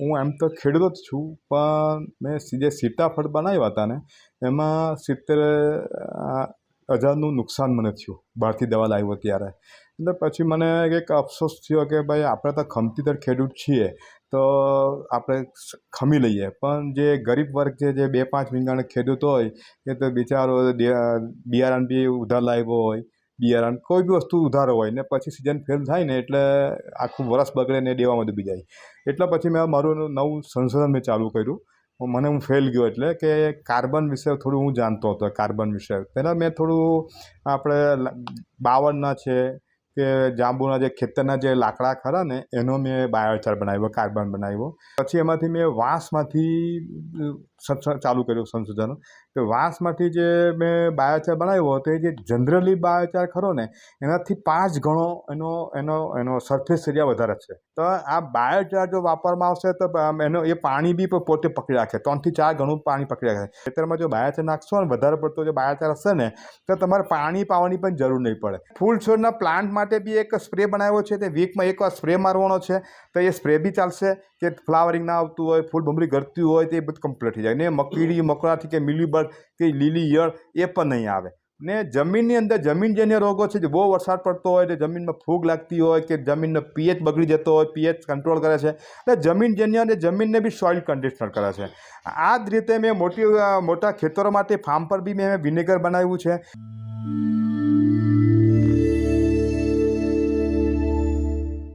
હું એમ તો ખેડૂત જ છું, પણ મેં જે સીતાફળ બનાવ્યા હતા ને, એમાં સિત્તેર હજારનું નુકસાન મને થયું, બહારથી દવા લાવ્યો ત્યારે. એટલે પછી મને એક અફસોસ થયો કે ભાઈ, આપણે તો ખમતીદર ખેડૂત છીએ, તો આપણે ખમી લઈએ. પણ જે ગરીબ વર્ગ છે, જે બે પાંચ વીંગાણ ખેડૂત હોય, એ તો બિચારો બિયારણ બી ઉધાર લાવ્યો હોય બિયારણ, કોઈ બી વસ્તુ ઉધારો હોય ને પછી સિઝન ફેલ થાય ને એટલે આખું વરસ બગડે ને દેવામાં ડૂબી જાય. એટલે પછી મેં મારું નવું સંશોધન મેં ચાલુ કર્યું. મને હું ફેલ ગયો એટલે કે કાર્બન વિશે થોડું હું જાણતો હતો કાર્બન વિશે. પહેલાં મેં થોડું આપણે બાવળના છે કે જાંબુના જે ખેતરના જે લાકડા ખરા ને, એનો મેં બાયોચાર બનાવ્યો, કાર્બન બનાવ્યો. પછી એમાંથી મેં વાંસમાંથી ચાલુ કર્યું સંશોધન. તો વાંસમાંથી જે મેં બાયોચાર બનાવ્યો તો એ જે જનરલી બાયોચાર ખરો ને, એનાથી પાંચ ગણો એનો એનો એનો સરફેસ એરિયા વધારે છે. તો આ બાયોચાર જો વાપરવામાં આવશે, તો એનો, એ પાણી બી પોતે પકડી રાખે. ત્રણથી ચાર ગણું પાણી પકડી રાખે. ખેતરમાં જો બાયોચાર નાખશો ને, વધારે પડતો જો બાયોચાર હશે ને, તો તમારે પાણી પાવાની પણ જરૂર નહીં પડે. ફૂલ છોડના પ્લાન્ટ માટે બી એક સ્પ્રે બનાવ્યો છે. તે વીકમાં એકવાર સ્પ્રે મારવાનો છે. તો એ સ્પ્રે બી ચાલશે. કે ફ્લાવરિંગ ના આવતું હોય, ફૂલ બમરી ગળતી હોય, તે બધું કમ્પ્લીટ થઈ જાય. ને મકીડી મકોડાથી કે મિલીબર્ડ કે લીલી ઈયળ એ પણ નહીં આવે. ને જમીનની અંદર, જમીન જેને રોગો છે, જે બહુ વરસાદ પડતો હોય, તો જમીનમાં ફૂગ લાગતી હોય, કે જમીનનો પીએચ બગડી જતો હોય પીએચ કંટ્રોલ કરે છે. એટલે જમીનજન્ય અને જમીનને બી સોઇલ કન્ડિશનર કરે છે. આ જ રીતે મેં મોટી મોટા ખેતરો માટે ફાર્મ પર બી મેં વિનેગર બનાવ્યું છે.